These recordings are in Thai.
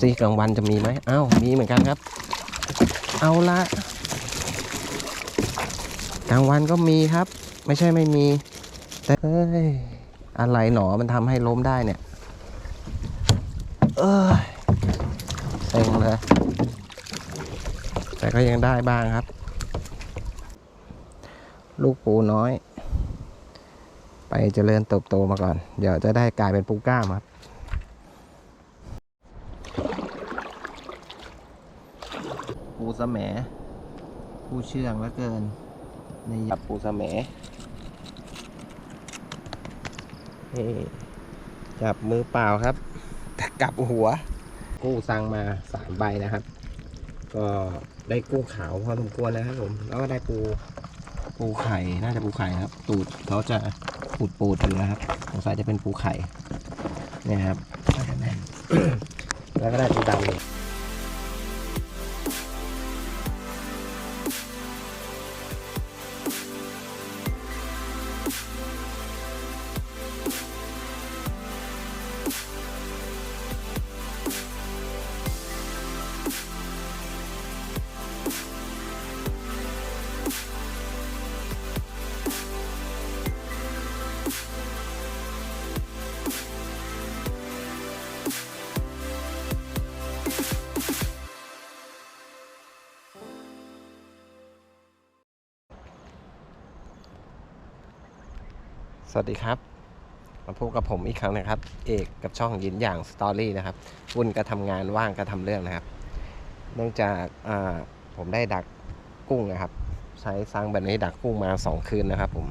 ซิกลางวันจะมีไหมเอ้ามีเหมือนกันครับ เอาละกลางวันก็มีครับ ไม่ใช่ไม่มี แต่เอ้ยอะไรหนอมันทำให้ล้มได้เนี่ย เอ้ยเซ็งเลย แต่ก็ยังได้บ้างครับ ลูกปูน้อย ไปเจริญเติบโตมาก่อน เดี๋ยวจะได้กลายเป็นปูกล้ามครับ สะแหมผู้เชื่องเหลือเกินนี่จับปูสะแหมนี่จับมือเปล่าครับ แต่กลับหัว กู้สั่งมาสามใบนะครับ ก็ได้กุ้งขาวพอสมควรนะครับผมแล้วก็ได้ปูปูไข่น่าจะปูไข่ครับ ตูดเขาจะปูดปูดๆอยู่นะครับสงสัยจะเป็นปูไข่เนี่ยครับแล้วก็ได้ปูดำ วัสดีครับ มาพบกับผมอีกครั้งนะครับ เอกกับช่องยินอย่างสตอรี่นะครับ วุ่นก็ทำงานว่างก็ทำเรื่องนะครับ เนื่องจากาผมได้ดักกุ้งนะครับ ใช้ซังแบบนี้ดักกุ้งมา 2 คืนนะครับ ผม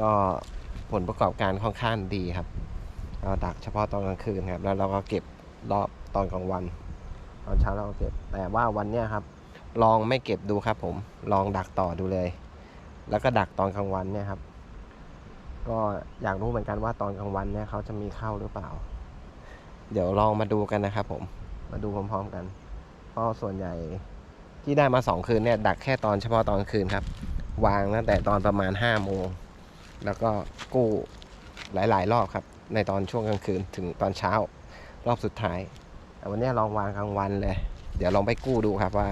ก็ผลประกอบการค่อนข้างดีครับเราดักเฉพาะตอนกลางคืนครับ แล้วเราก็เก็บรอบตอนกลางวัน ตอนเช้าเราก็เก็บ แต่ว่าวันเนี้ยครับ ลองไม่เก็บดูครับ ผม ลองดักต่อดูเลย แล้วก็ดักตอนกลางวันเนี่ยครับ ก็อยากรู้เหมือนกันว่าตอนกลางวันเนี่ยเขาจะมีเข้าหรือเปล่า เดี๋ยวลองมาดูกันนะครับผมมาดูพร้อมๆกัน เพราะส่วนใหญ่ที่ได้มาสองคืนเนี่ยดักแค่ตอนเฉพาะตอนคืนครับ วางตั้งแต่ตอนประมาณ5้าโมงแล้วก็กู้หลาย ๆ รอบครับ ในตอนช่วงกลางคืนถึงตอนเช้ารอบสุดท้ายแต่วันนี้ลองวางกลางวันเลย เดี๋ยวลองไปกู้ดูครับว่า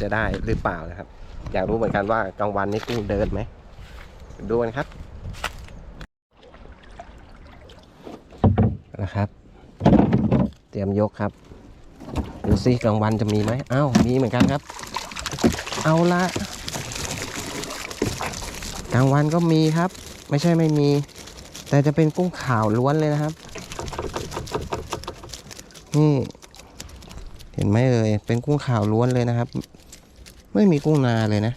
จะได้หรือเปล่านะครับ อยากรู้เหมือนกันว่ากลางวันนี้กุ้เดินไหมดูกันครับ นะครับ เตรียมยกครับ ดูซิกลางวันจะมีไหมเอ้ามีเหมือนกันครับ เอาละกลางวันก็มีครับ ไม่ใช่ไม่มี แต่จะเป็นกุ้งขาวล้วนเลยนะครับ นี่ เห็นไหมเอ่ยเป็นกุ้งขาวล้วนเลยนะครับ ไม่มีกุ้งนาเลยนะ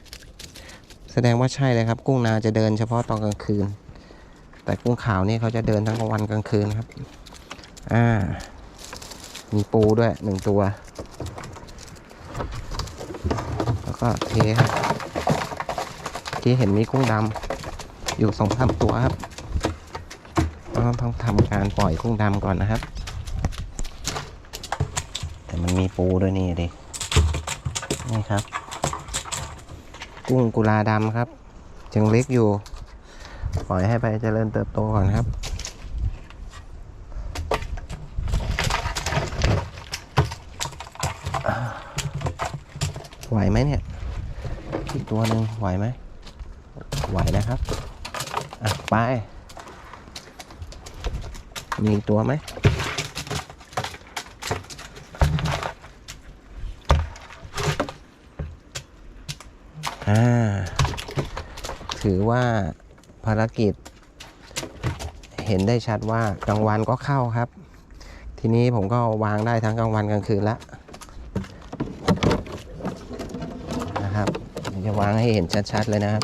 แสดงว่าใช่เลยครับ กุ้งนาจะเดินเฉพาะตอนกลางคืน แต่กุ้งขาวนี่เขาจะเดินทั้งกลางวันกลางคืนครับ อ่า มีปูด้วยหนึ่งตัว แล้วก็เทครับเมื่เห็นมีกุ้งดำอยู่สองสามตัวครับต้องทำการปล่อยกุ้งดำก่อนนะครับ แต่มันมีปูด้วยนี่ดินี่ครับ กุ้งกุลาดำครับยังเล็กอยู่ ปล่อยให้ไปเจริญเติบโตก่อนครับ ไหวไหมเนี่ยอีกตัวหนึ่งไหวไหมไหวนะครับอะไปมีอีกตัวไหมอ่าถือว่าภารกิจ เห็นได้ชัดว่ากลางวันก็เข้าครับ ทีนี้ผมก็วางได้ทั้งกลางวันกลางคืนละ นะครับเดี๋ยวจะวางให้เห็นชัดๆเลยนะครับ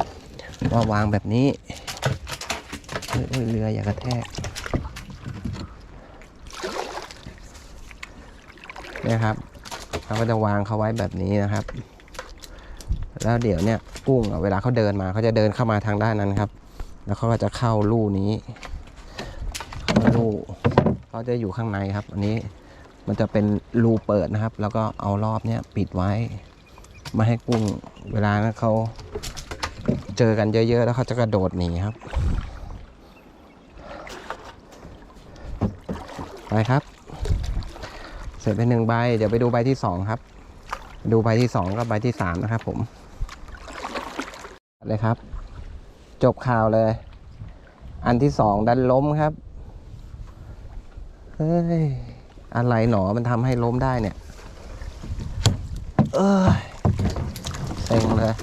ว่าวางแบบนี้เรืออย่ากระแทกนี่ยครับเราก็จะวางเขาไว้แบบนี้นะครับ แล้วเดี๋ยวเนี่ยกุ้งเวลาเขาเดินมาเขาจะเดินเข้ามาทางด้านนั้นครับ แล้วเขาก็จะเข้าลู่นี้เข้าลู่เขาจะอยู่ข้างในครับ อันนี้มันจะเป็นรูเปิดนะครับ แล้วก็เอารอบเนี้ยปิดไว้ ไม่ให้กุ้งเวลานะเขาเจอกันเยอะๆ แล้วเขาจะกระโดดหนีครับ ไปครับ เสร็จไปหนึ่งใบ เดี๋ยวไปดูใบที่สองครับ ดูใบที่สองกับใบที่สามนะครับผมเลยครับ จบข่าวเลย อันที่สองดันล้มครับ เฮ้ย อะไรหนอมันทำให้ล้มได้เนี่ย เอ้ย เลย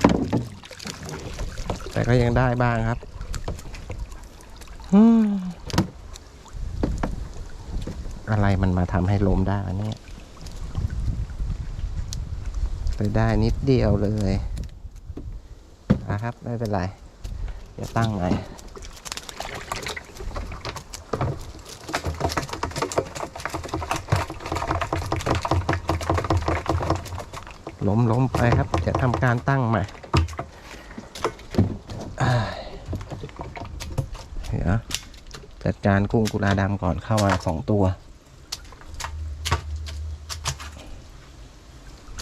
แต่ก็ยังได้บ้างครับอะไรมันมาทำให้ล้มได้เนี่ยไปได้นิดเดียวเลยนะครับ ไม่เป็นไร เดี๋ยวตั้งใหม่ ล้มล้มไปครับ จะทำการตั้งใหม่เดี๋ยวจัดการกุ้งกุลาดำก่อนเข้ามาสองตัว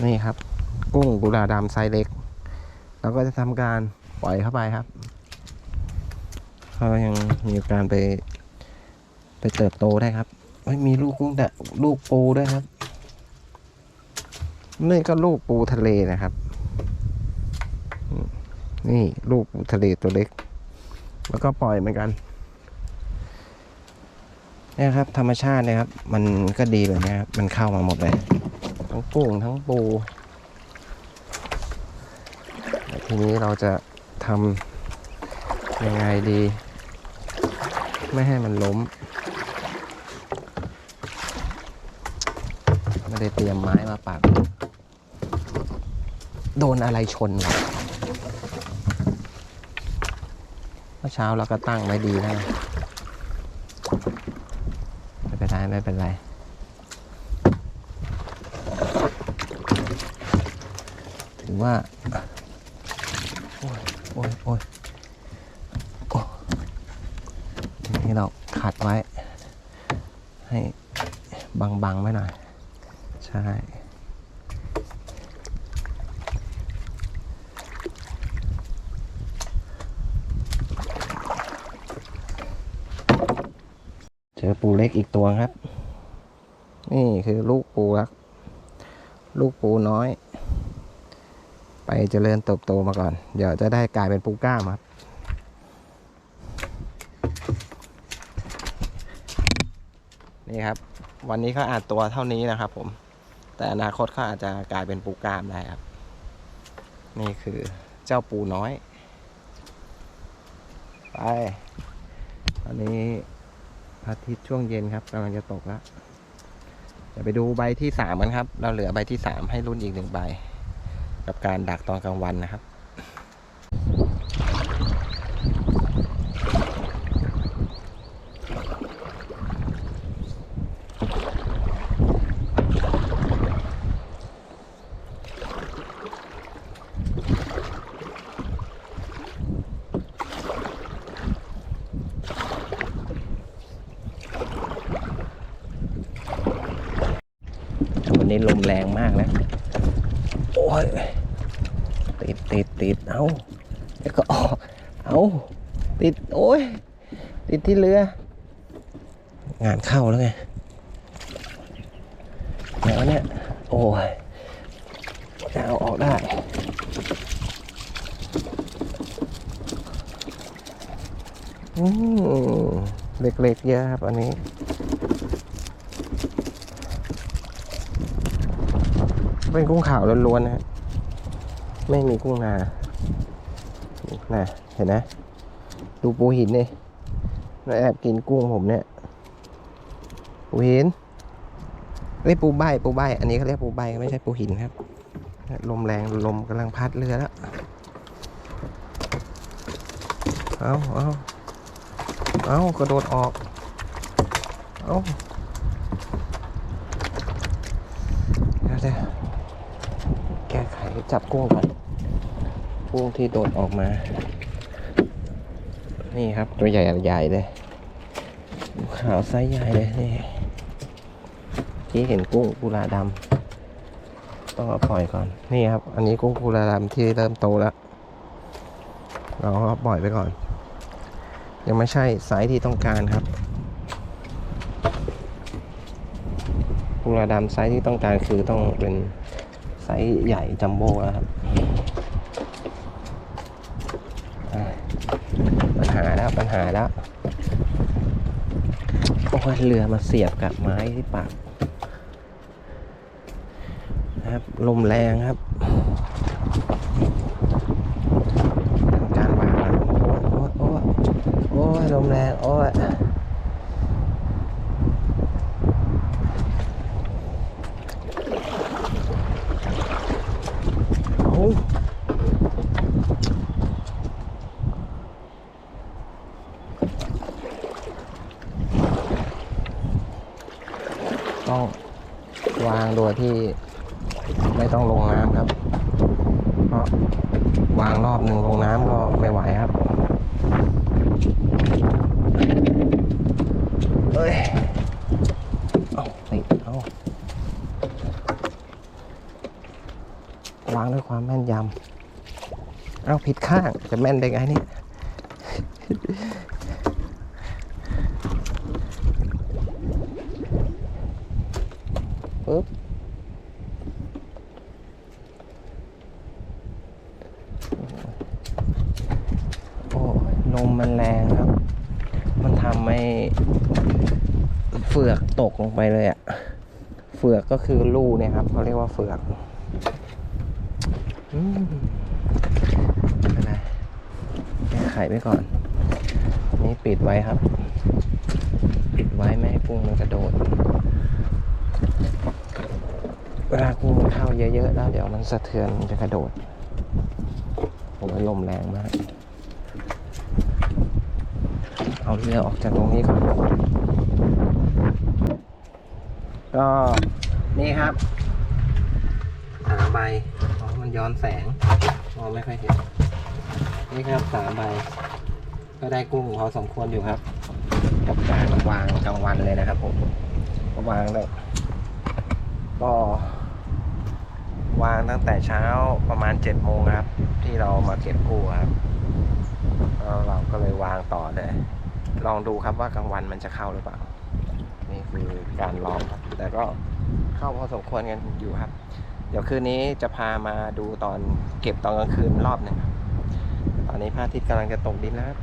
นี่ครับ กุ้งกุลาดำไซส์เล็ก เราก็จะทำการปล่อยเข้าไปครับเขายังมีการไป ไปเติบโตได้ครับไม่มีลูกกุ้งแต่ลูกปูด้วยครับ นี่ก็ลูกปูทะเลนะครับ นี่ลูกปูทะเลตัวเล็ก แล้วก็ปล่อยเหมือนกันนี่ครับ ธรรมชาตินะครับ มันก็ดีแบบนี้ครับมันเข้ามาหมดเลย ทั้งกุ้งทั้งปูทีนี้เราจะทำยังไงดี ไม่ให้มันล้ม ไม่ได้เตรียมไม้มาปัก โดนอะไรชนวะเมื่อเช้าเราก็ตั้งไว้ดีแล้วนะไม่เป็นไรไม่เป็นไร ถือว่า โอ้ยโอ้ยโอ้ยโอ้ทีนี้เราขัดไว้ ให้บังๆไว้หน่อย ใช่ เจ อปูเล็กอีกตัวครับ นี่คือลูกปูครับ ลูกปูน้อย ไปเจริญเติบโตมาก่อน เดี๋ยวจะได้กลายเป็นปูกล้ามครับ นี่ครับ วันนี้เขาอาจตัวเท่านี้นะครับผม แต่อนาคตเขาอาจจะกลายเป็นปูกล้ามได้ครับ นี่คือเจ้าปูน้อย ไปตอนนี้ ระอาทิตย์ช่วงเย็นครับกำลังจะตกแล้วเดี๋ยวไปดูใบที่สามกันครับ เราเหลือใบที่สามให้รุ่นอีกหนึ่งใบ กับการดักตอนกลางวันนะครับ วันนี้ลมแรงมากนะ โอ้ย ติดติดติดเอาเดี๋ยวก็ออก เอาติด โอ้ย ติด ที่เรือ งานเข้าแล้วไงแล้วเนี่ย โอ้ยจะเอาออกได้อืมเล็กๆเยอะครับอันนี้ เป็นกุ้งขาวล้วนๆนะฮะไม่มีกุ้งนาน่ะเห็นนะ ดูปูหินนี่ แล้วแอบกินกุ้งผมเนี่ยปูหินเรียกปูใบปูใบอันนี้เขาเรียกปูใบไม่ใช่ปูหินครับ ลมแรงลมกำลังพัดเรือแล้วเอาเอาเอากระโดดออกเอาเดี๋ยวเดี๋ยวแก้ไขจับกุ้งก่อนกุ้งที่โดดออกมา นี่ครับตัวใหญ่ใหญ่เลย ขาวไซส์ใหญ่เลยนี่ที่เห็นกุ้งกุลาดำต้องเอาปล่อยก่อน นี่ครับ อันนี้กุ้งกุลาดำที่เริ่มโตแล้ว เราก็ปล่อยไปก่อน ยังไม่ใช่ไซส์ที่ต้องการครับกุลาดำไซส์ที่ต้องการคือต้องเป็นไซส์ใหญ่จัมโบ้นะครับปัญหาแล้วปัญหาแล้ว โอ้ยเรือมาเสียบกับไม้ที่ปากนะครับ ลมแรงครับทำการวางแล้วโอ้ยโอ้ยโอ้ยโอ้ยลมแรง โอ้ยโอ้ย ต้องวางโดยที่ไม่ต้องลงน้ำครับเพราะวางรอบหนึ่งลงน้ำก็ไม่ไหวครับเอ้ยเอาติดเอาวางด้วยความแม่นยำเอาผิดข้างจะแม่นได้ไงเนี่ย ปึ๊บ โอ้ย ลมมันแรงครับ มันทำให้เฟือกตกลงไปเลยอะเฟือกก็คือลู่เนี่ยครับเขาเรียกว่าเฟือกอืมไม่เป็นไรแก้ไขไว้ก่อน นี่ปิดไว้ครับ ปิดไว้ไม่ให้กุ้งมันกระโดด เวลากุ้งมันเข้าเยอะๆแล้วเดี๋ยวมันสะเทือนมันจะกระโดดผมว่าลมแรงมาก เอาเรือออกจากตรงนี้ก่อนก็นี่ครับสามใบอ๋อมันย้อนแสงมองไม่ค่อยเห็นนี่ครับสามใบก็ได้กุ้งพอสมควรอยู่ครับกับการวางกลางวันเลยนะครับผมก็วางได้ก็วางตั้งแต่เช้าประมาณเจ็ดโมงครับ ที่เรามาเก็บกู้ครับเราก็เลยวางต่อเลย ลองดูครับว่ากลางวันมันจะเข้าหรือเปล่า นี่คือการลองครับ แต่ก็เข้าพอสมควรกันอยู่ครับ เดี๋ยวคืนนี้จะพามาดูตอนเก็บตอนกลางคืนรอบหนึ่งตอนนี้พระอาทิตย์กำลังจะตกดินแล้วครับ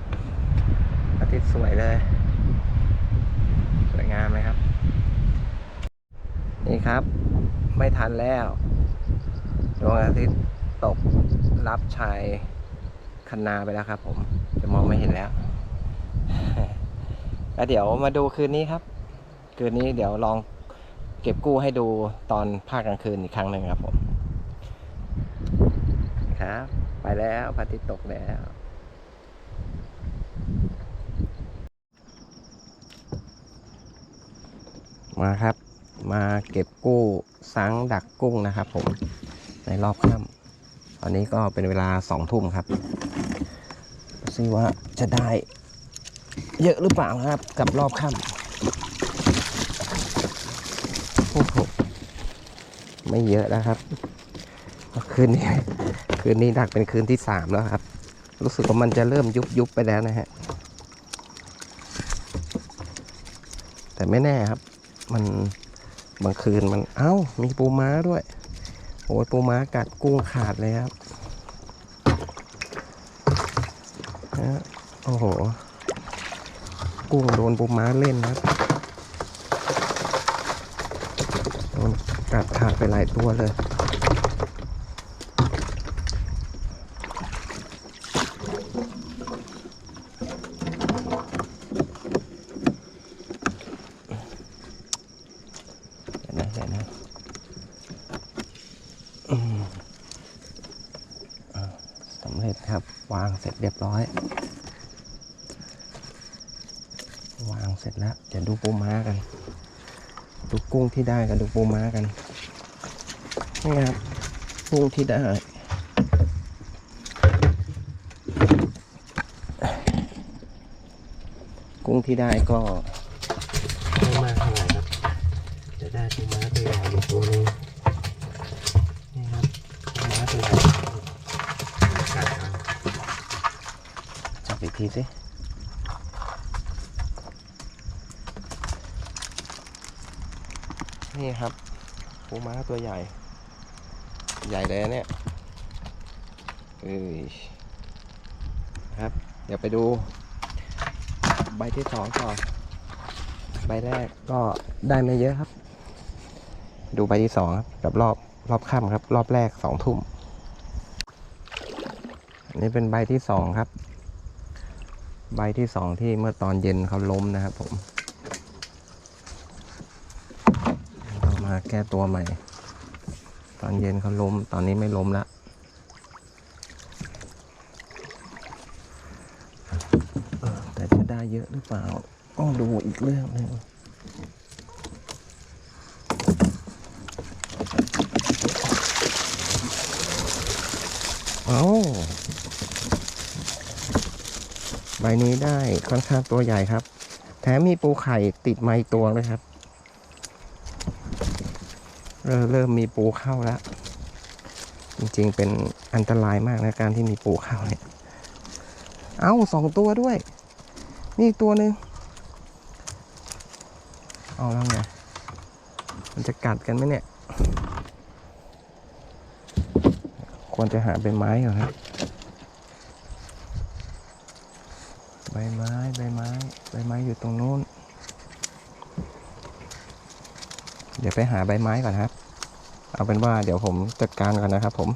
พระอาทิตย์สวยเลย สวยงามเลยครับ นี่ครับ ไม่ทันแล้วดวงอาทิตย์ตกรับชายคันนาไปแล้วครับผม จะมองไม่เห็นแล้ว แล้วเดี๋ยวมาดูคืนนี้ครับ คืนนี้เดี๋ยวลองเก็บกู้ให้ดูตอนภาคกลางคืนอีกครั้งหนึ่งครับผม ครับ ไปแล้วพระอาทิตย์ตกแล้วมาครับ มาเก็บกู้สังดักกุ้งนะครับผมในรอบค่ำตอนนี้ก็เป็นเวลาสองทุ่มครับดูซิว่าจะได้ เยอะหรือเปล่านะครับ กับรอบค่ำโอ้โหไม่เยอะแล้วครับ คืนนี้คืนนี้ดักเป็นคืนที่สามแล้วครับ รู้สึกว่ามันจะเริ่มยุบยุบไปแล้วนะฮะ แต่ไม่แน่ครับ มันบางคืนมันเอ้า มีปูม้าด้วย โอ้ยปูม้ากัดกุ้งขาดเลยครับ โอ้โห กุ้งโดนปูม้าเล่นนะครับโดนกัดขาดไปหลายตัวเลยเดี๋ยวนะเดี๋ยวนะสำเร็จครับ วางเสร็จเรียบร้อย วาง เสร็จแล้วเดี๋ยวดูปูม้ากัน ดูกุ้งที่ได้กันดูปูม้ากันนี่ครับกุ้งที่ได้กุ้งที่ได้ก็ไม่มากเท่าไหร่ครับ จะได้ปูม้าตัวใหญ่อยู่ตัวนึงนี่ครับปูม้าตัวใหญ่กัดเอาจับอีกทีสิ นี่ครับปูม้าตัวใหญ่ ใหญ่เลยนะเนี่ยเอ้ยครับ เดี๋ยวไปดู ใบที่สองต่อนใบแรกก็ได้ไม่เยอะครับ ดูใบที่สองครับกับรอบรอบค่ำครับ รอบแรกสองทุ่มอันนี้เป็นใบที่สองครับ ใบที่สองที่เมื่อตอนเย็นเขาล้มนะครับผมเราแก้ตัวใหม่ ตอนเย็นเขาล้ม ตอนนี้ไม่ล้มแล้วแต่จะได้เยอะหรือเปล่าต้องดูอีกเรื่องหนึ่งเอาใบนี้ได้ค่อนข้างตัวใหญ่ครับ แถมมีปูไข่ติดไมาอีกตัวเลยครับ เริ่มเริ่มมีปูเข้าแล้ว จริงๆเป็นอันตรายมากนะการที่มีปูเข้าเนี่ย เอาสองตัวด้วย นี่ตัวหนึ่งเอาแล้วไงมันจะกัดกันไหมเนี่ย ควรจะหาใบไม้ก่อนครับใบไม้ใบไม้ใบไม้อยู่ตรงนู้น เดี๋ยวไปหาใบไม้ก่อนครับ เอาเป็นว่าเดี๋ยวผมจัดการก่อนนะครับผม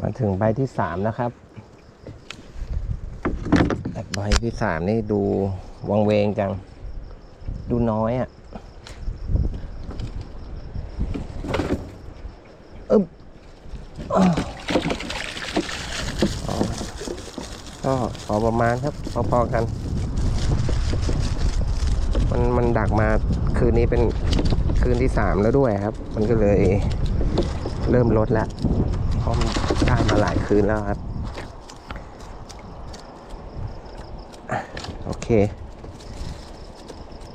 มาถึงใบที่สามนะครับแต่ใบที่สามนี่ดูวังเวงจัง ดูน้อยอะอึ๊บอ้าวอ๋อ ก็พอประมาณครับพอๆกัน มันมันดักมาคืนนี้เป็นคืนที่สามแล้วด้วยครับ มันก็เลยเริ่มลดแล้วเพราะมันได้มาหลายคืนแล้วครับ โอเค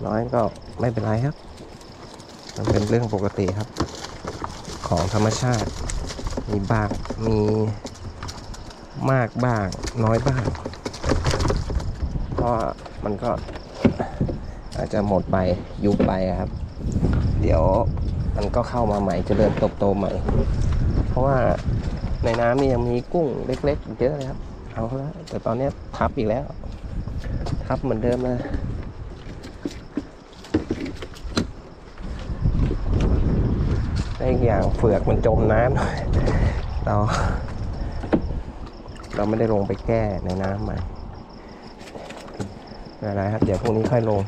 น้อยก็ไม่เป็นไรครับ มันเป็นเรื่องปกติครับ ของธรรมชาติ มีบางมี มากบ้างน้อยบ้างเพราะมันก็อาจจะหมดไปยุบไปครับ เดี๋ยวมันก็เข้ามาใหม่เจริญเติบโตใหม่ เพราะว่าในน้ำนี่ยังมีกุ้งเล็กๆเยอะเลยครับ เอาละแต่ตอนนี้ทับอีกแล้ว ทับเหมือนเดิมเลยได้อีกอย่างเฟือกมันจมน้ำหน่อยเรา เราไม่ได้ลงไปแก้ในน้ำใหม่ไม่ไรครับ เดี๋ยวพรุ่งนี้ค่อยลง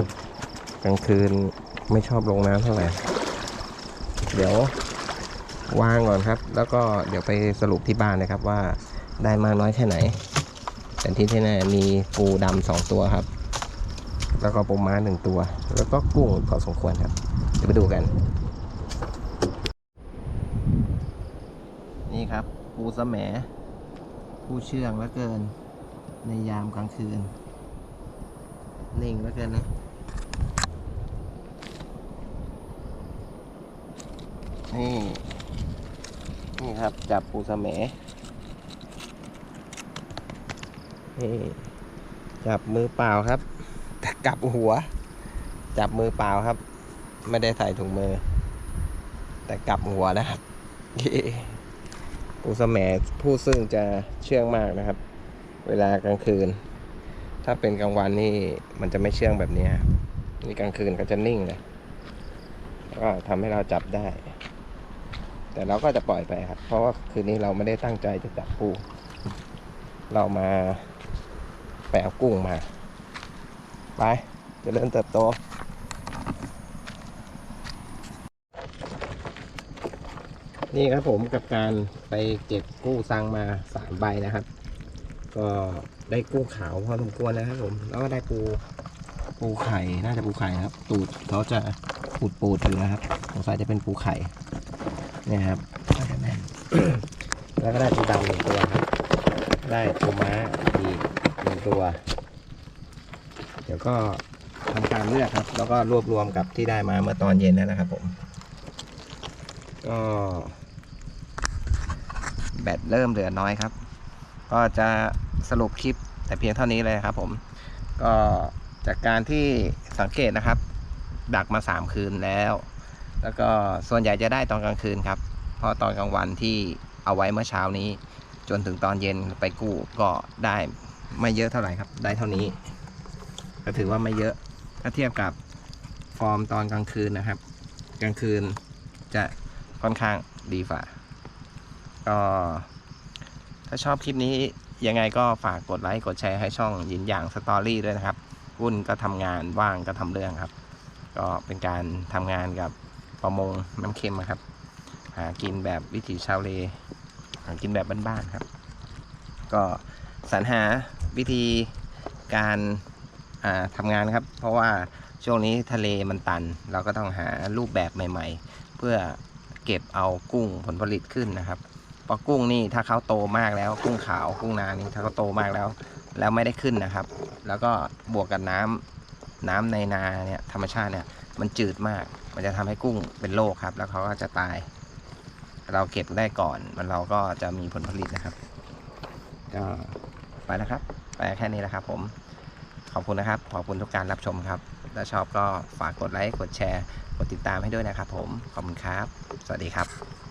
กลางคืนไม่ชอบลงน้ำเท่าไหร่ เดี๋ยววางก่อนครับ แล้วก็เดี๋ยวไปสรุปที่บ้านนะครับว่าได้มากน้อยแค่ไหนแต่ที่แน่มีปูดำสองตัวครับ แล้วก็ปูม้าหนึ่งตัว แล้วก็กุ้งพอสมควรครับ เดี๋ยวไปดูกัน นี่ครับ ปูสแหม ผู้เชื่องเหลือเกิน ในยามกลางคืน นิ่งเหลือเกินนะนี่นี่ครับ จับปูสแหมนี่จับมือเปล่าครับแต่กลับหัว จับมือเปล่าครับ ไม่ได้ใส่ถุงมือ แต่กลับหัวนะครับ ปูสแหมผู้ซึ่งจะเชื่องมากนะครับ เวลากลางคืน ถ้าเป็นกลางวันนี่มันจะไม่เชื่องแบบนี้นี่กลางคืนก็จะนิ่งเลยก็ทำให้เราจับได้ แต่เราก็จะปล่อยไปครับ เพราะว่าคืนนี้เราไม่ได้ตั้งใจจะจับปู เรามาแปลกุ้งมา ไปจะเริ่มเติบโต นี่ครับผมกับการไปเก็บกุ้งซังมาสามใบนะครับ ก็ได้กุ้งขาวพอสมควรนะครับผมแล้วก็ได้ปูปูไข่น่าจะปูไข่นะครับ ตูดเขาจะปูดปูดอยู่นะครับสงสัยจะเป็นปูไข่เนี่ยครับแล้วก็ได้ปูดำหนึ่งตัวครับได้ปูม้าอีกหนึ่งตัว เดี๋ยวก็ทำการเลือกครับ แล้วก็รวบรวมกับที่ได้มาเมื่อตอนเย็นนั่นนะครับผม ก็ แบตเริ่มเหลือน้อยครับ ก็จะสรุปคลิปแต่เพียงเท่านี้เลยครับผม ก็จากการที่สังเกตนะครับ ดักมาสามคืนแล้ว แล้วก็ส่วนใหญ่จะได้ตอนกลางคืนครับ เพราะตอนกลางวันที่เอาไว้เมื่อเช้านี้ จนถึงตอนเย็นไปกู้ก็ได้ไม่เยอะเท่าไหร่ครับ ได้เท่านี้ ก็ถือว่าไม่เยอะถ้าเทียบกับฟอร์มตอนกลางคืนนะครับ กลางคืนจะค่อนข้างดีฝ่า ก็ถ้าชอบคลิปนี้ยังไงก็ฝากกดไลค์กดแชร์ให้ช่องยินอย่างสตอรี่ด้วยนะครับ วุ่นก็ทำงานว่างก็ทำเรื่องครับ ก็เป็นการทำงานกับประมงน้ำเค็มครับ หากินแบบวิถีชาวเลหากินแบบบ้านๆครับ ก็สรรหาวิธีการอ่าทำงานครับ เพราะว่าช่วงนี้ทะเลมันตัน เราก็ต้องหารูปแบบใหม่ ๆ เพื่อเก็บเอากุ้งผลผลิตขึ้นนะครับ เพราะกุ้งนี่ถ้าเขาโตมากแล้วกุ้งขาวกุ้งนานี่ถ้าเขาโตมากแล้ว แล้วไม่ได้ขึ้นนะครับ แล้วก็บวกกับน้ำน้ำในนาเนี่ยธรรมชาติเนี่ยมันจืดมาก มันจะทำให้กุ้งเป็นโรคครับ แล้วเขาก็จะตาย เราเก็บได้ก่อน มันเราก็จะมีผลผลิตนะครับ ก็ไปแล้วครับ ไปแค่นี้แหละครับ ผม ขอบคุณนะครับ ขอบคุณทุกการรับชมครับ ถ้าชอบก็ฝากกดไลค์ กดแชร์ กดติดตามให้ด้วยนะครับ ผม ขอบคุณครับ สวัสดีครับ